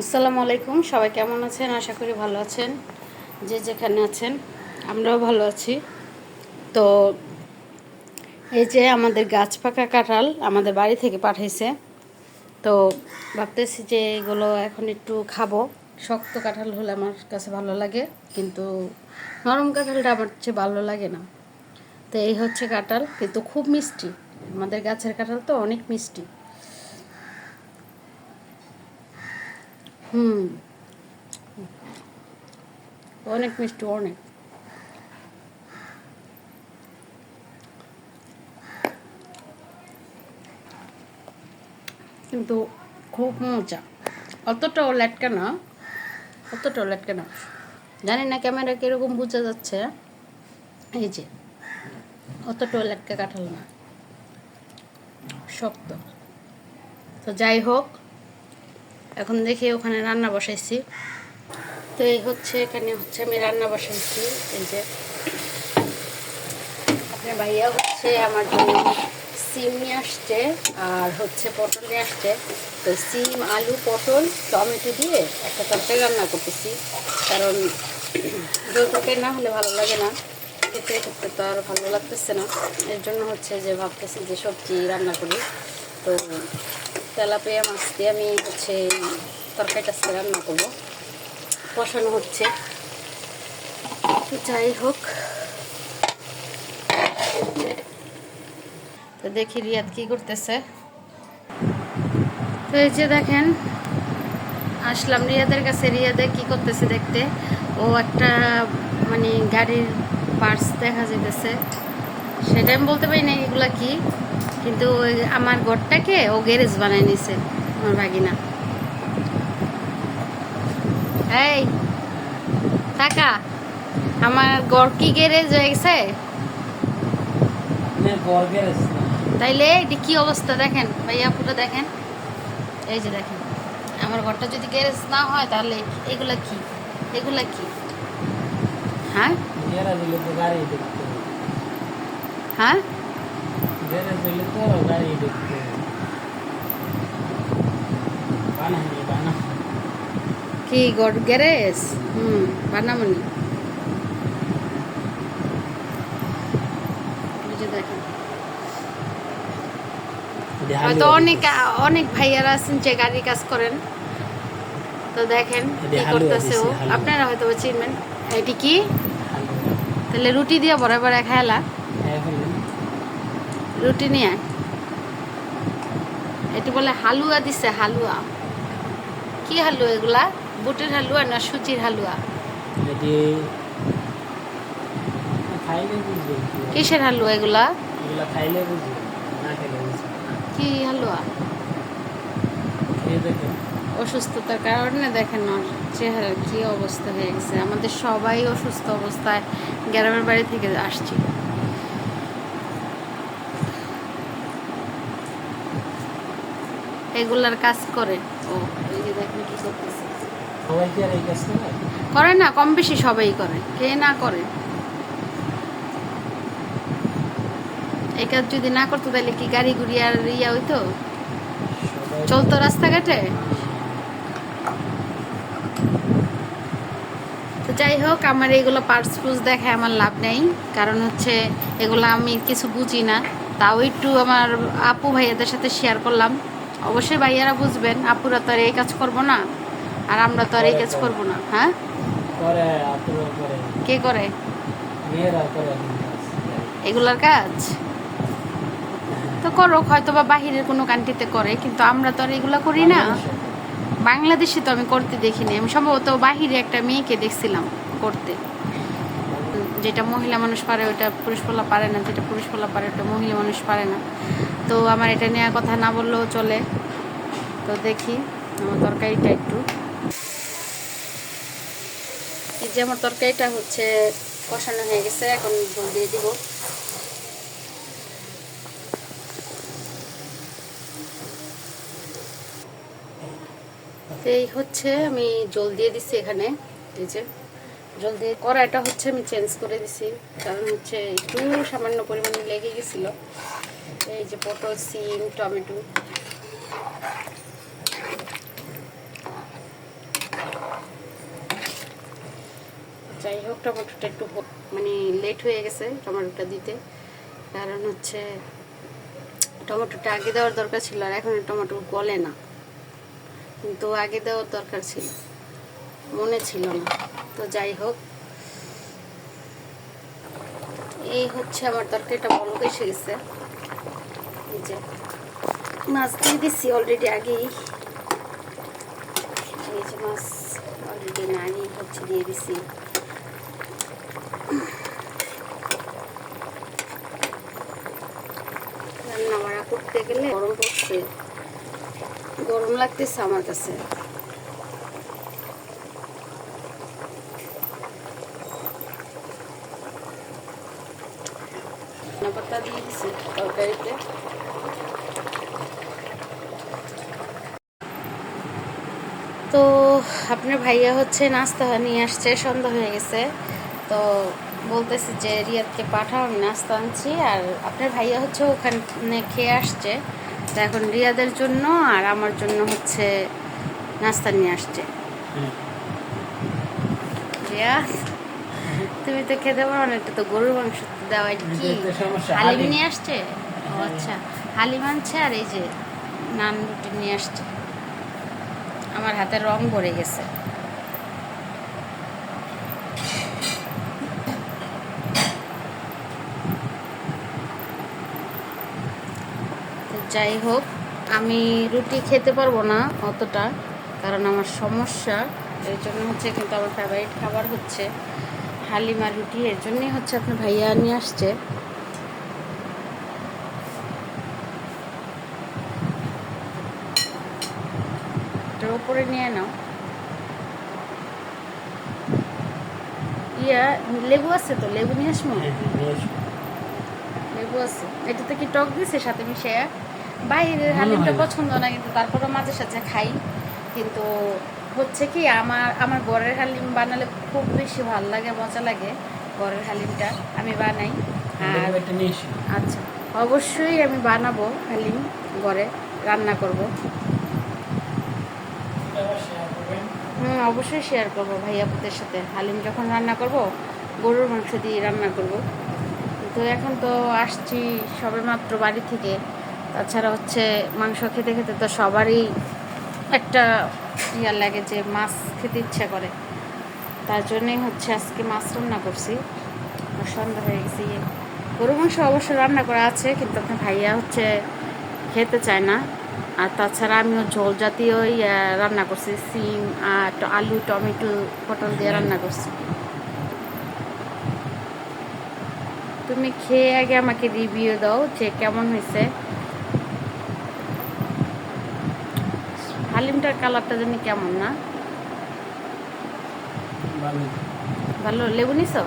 আসসালামু আলাইকুম, সবাই কেমন আছেন? আশা করি ভালো আছেন। যে যেখানে আছেন, আমরাও ভালো আছি। তো এই যে আমাদের গাছ পাকা কাঁঠাল আমাদের বাড়ি থেকে পাঠাইছে। তো ভাবতেছি যে এগুলো এখন একটু খাব। শক্ত কাঁঠাল হলে আমার কাছে ভালো লাগে, কিন্তু নরম কাঁঠালটা আমার চেয়ে ভালো লাগে না। তো এই হচ্ছে কাঁঠাল, কিন্তু খুব মিষ্টি। আমাদের গাছের কাঁঠাল তো অনেক মিষ্টি। হুম। অনেক মিষ্টি, অনেক। কিন্তু খুব মজা। অতটাও লেটকা না, অতটাও লেটকা না। জানি না ক্যামেরা কীরকম বোঝা যাচ্ছে। এই যে, অতটাও লেটকা কাঁঠাল না। শক্ত। তো যাই হোক এখন দেখি ওখানে রান্না বসাইছি। তো এই হচ্ছে, এখানে হচ্ছে আমি রান্না বসাইছি। এই যে আপনার ভাইয়া হচ্ছে আমার জন্য সিম নিয়ে আসছে, আর হচ্ছে পটল নিয়ে আসছে। তো সিম, আলু, পটল, টমেটো দিয়ে একটা তরকারি রান্না করতেছি। কারণ দই তরকারি না, হলে ভালো লাগে না। খেতে খেতে তো আর ভালো লাগতেছে না। এর জন্য হচ্ছে যে ভাবতেছি যে সবজি রান্না করি। তো তেলাপিয়া মাছ দিয়ে আমি হচ্ছে তরকারিটা আজকে রান্না করব। বসানো হচ্ছে। যাই হোক। তো দেখি রিয়াদ কি করতেছে। তো এই যে দেখেন, আসলাম রিয়াদের কাছে। রিয়াদে কি করতেছে দেখতে? ও একটা মানে গাড়ির পার্টস দেখা যেতেছে সেটা আমি বলতে পারি না এগুলা কি? কিন্তু ওই আমার ঘরটাকে ও গ্যারেজ বানায় নিছে আমার ভাগিনা। এই টাকা আমার ঘর কি গ্যারেজ হয়ে গেছে? তাইলে এটি কি অবস্থা দেখেন ভাইয়া পুরো দেখেন। এই যে দেখেন আমার ঘরটা যদি গ্যারেজ না হয় তাহলে এগুলা কি? এগুলা কি? হ্যাঁ? হ্যাঁ? কি গড গ্যারেজ হুম বানামনি। এই যে দেখেন। হয়তো অনেক অনেক ভাইয়ারা আছেন যে গাড়ির কাজ করেন। তো দেখেন কি করতেছে ও। আপনারা হয়তো চিনবেন। এটি কি? তাহলে রুটি দিয়ে বড় বড় খাইলা রুটি নিয়ে। এটি বলে হালুয়া দিছে হালুয়া কি হালুয়া এগুলা বুটের হালুয়া না সুজির হালুয়া কিসের হালুয়া এগুলা খাইলে বুঝব না খেলে বুঝব কি হালুয়া অসুস্থতার কারণে দেখেন চেহারার কি অবস্থা হয়ে গেছে আমাদের সবাই অসুস্থ অবস্থায় গ্রামের বাড়ি থেকে আসছি এগুলার কাজ করে। ও এই যে দেখেন কি করতেছে। সবাই কি আর এই কাজ করে? করে না কম বেশি সবাই করে কে না করে। এই কাজ যদি না করতো তাহলে কি গাড়ি গুড়ি আর ইয়া হইতো? চলতো রাস্তাঘাটে? তো যাই হোক আমার এগুলো পার্টস ফুস দেখায় আমার লাভ নেই। কারণ হচ্ছে এগুলো আমি কিছু বুঝি না। তাও একটু আমার আপু ভাইয়াদের সাথে শেয়ার করলাম। অবশ্যই ভাইয়ারা বুঝবেন আপুরা তো আর এই কাজ করব না আর আমরা তো আর এই কাজ করব না হ্যাঁ? করে আপুরা করে কে করে? মেয়েরা করে কাজ। এগুলার কাজ? তো করো হয়তো বা বাহিরের কোনো কান্ট্রিতে করে কিন্তু আমরা তো আর এগুলো করি না। বাংলাদেশে তো আমি করতে দেখিনি আমি সম্ভবত বাহিরে একটা মেয়েকে দেখছিলাম করতে। যেটা মহিলা মানুষ পারে ওটা পুরুষ পোলা পারে না যেটা পুরুষ পোলা পারে ওটা মহিলা মানুষ পারে না। তো আমার এটা নেওয়ার কথা না বললেও চলে। তো দেখি আমার তরকারিটা একটু। এই যে আমার তরকারিটা হচ্ছে কষানো হয়ে গেছে, এখন জল দিয়ে দিব। এই হচ্ছে আমি জল দিয়ে দিচ্ছি এখানে, এই যে। জল দিয়ে কড়াইটা হচ্ছে আমি চেঞ্জ করে দিছি, কারণ হচ্ছে একটু সামান্য পরিমাণে লেগে গেছিল। এই যে পটল, সিম, টমেটো। যাই হোক, টমেটোটা একটু মানে লেট হয়ে গেছে টমেটোটা দিতে। কারণ হচ্ছে টমেটোটা আগে দেওয়ার দরকার ছিল আর এখন টমেটো গলে না। কিন্তু আগে দেওয়ার দরকার ছিল। মনে ছিল না। তো যাই হোক, এই হচ্ছে আমার তরকারিটা বড় এসে গেছে। যে মাছ দিয়ে দিচ্ছি অলরেডি আগেই। এই যে মাছ অলরেডি আমি আগেই হচ্ছে দিয়ে দিচ্ছি রান্না বাড়া করতে গেলে গরম পড়ছে। গরম লাগতেছে আমার কাছে। ধনে পাতা দিয়ে দিছি তরকারিতে। তো আপনার ভাইয়া হচ্ছে নাস্তা নিয়ে আসছে সন্ধ্যা হয়ে গেছে। তো বলতেছি যে রিয়াদকে পাঠাও আমি নাস্তা আনছি। আর আপনার ভাইয়া হচ্ছে ওখানে খেয়ে আসছে। তো এখন রিয়াদের জন্য আর আমার জন্য হচ্ছে নাস্তা নিয়ে আসছে। রিয়াদ তুমি তো খেতে পারো না এটা তো গরুর মাংস দেওয়া কি? হালিম হালিম। নিয়ে আসছে? ও আচ্ছা। হালিম আনছে আর এই যে নান রুটি নিয়ে আসছে। আমার হাতে রং ভরে গেছে। যাই হোক, আমি রুটি খেতে পারব না অতটা, কারণ আমার সমস্যা। এই জন্য হচ্ছে কিন্তু আমার ফেভারিট খাবার হচ্ছে হালিমা রুটি। এর জন্যই হচ্ছে আপনার ভাইয়া নিয়ে আসছে। উপরে নিয়ে নাও। ইয়া লেবু আছে তো? লেবু নিয়ে আসব? লেবু আছে। এটাতে কি টক দিছে সাথে মিশে বাইরের হালিমটা পছন্দ না কিন্তু তারপরে মাঝে সাঝে খাই। কিন্তু হচ্ছে কি আমার আমার বরের হালিম বানালে খুব বেশি ভালো লাগে মজা লাগে বরের হালিমটা। আমি বানাই। আর আচ্ছা অবশ্যই আমি বানাবো হালিম ঘরে রান্না করব। হুম অবশ্যই শেয়ার করব ভাইয়াপুদের সাথে। হালিম যখন রান্না করব, গরুর মাংস দিয়ে রান্না করব। তো এখন তো আসছি সবে মাত্র বাড়ি থেকে। তাছাড়া হচ্ছে মাংস খেতে খেতে তো সবারই একটা ইয়ার লাগে যে মাছ খেতে ইচ্ছা করে। তার জন্যই হচ্ছে আজকে মাছ রান্না করছি। সন্ধ্যা হয়ে গেছে গরু মাংস অবশ্য রান্না করা আছে, কিন্তু ভাইয়া হচ্ছে খেতে চায় না। আর তাছাড়া আমিও ঝোল জাতীয় রান্না করছি। সিম আর আলু টমেটো পটল দিয়ে রান্না করছি। তুমি খেয়ে আগে আমাকে রিভিউ দাও যে কেমন হয়েছে। হালিমটার কালারটা জানি কেমন না? ভালো। লেবু নিছো?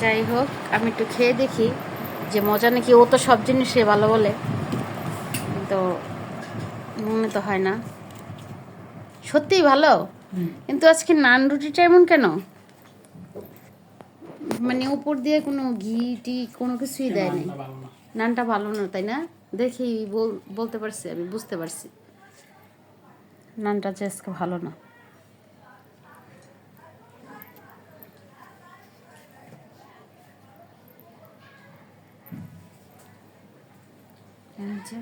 যাই হোক আমি একটু খেয়ে দেখি যে মজা নাকি ও তো সব জিনিসে ভালো বলে। তো মনে তো হয় না। সত্যিই ভালো? কিন্তু আজকে নান রুটিটা এমন কেন? মানে উপর দিয়ে কোনো ঘি টি কোনো কিছুই দেয় নাই নানটা ভালো না তাই না? দেখি বল- বলতে পারছি আমি বুঝতে পারছি। নানটা যে আজকে ভালো না। যে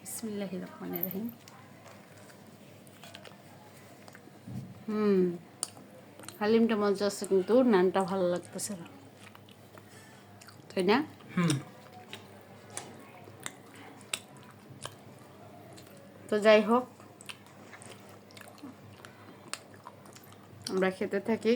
বিসমিল্লাহ রহমান রহিম। হুম হালিমটা মজা আছে কিন্তু নানটা ভালো লাগতেছে না। তাই না? তো যাই হোক আমরা খেতে থাকি।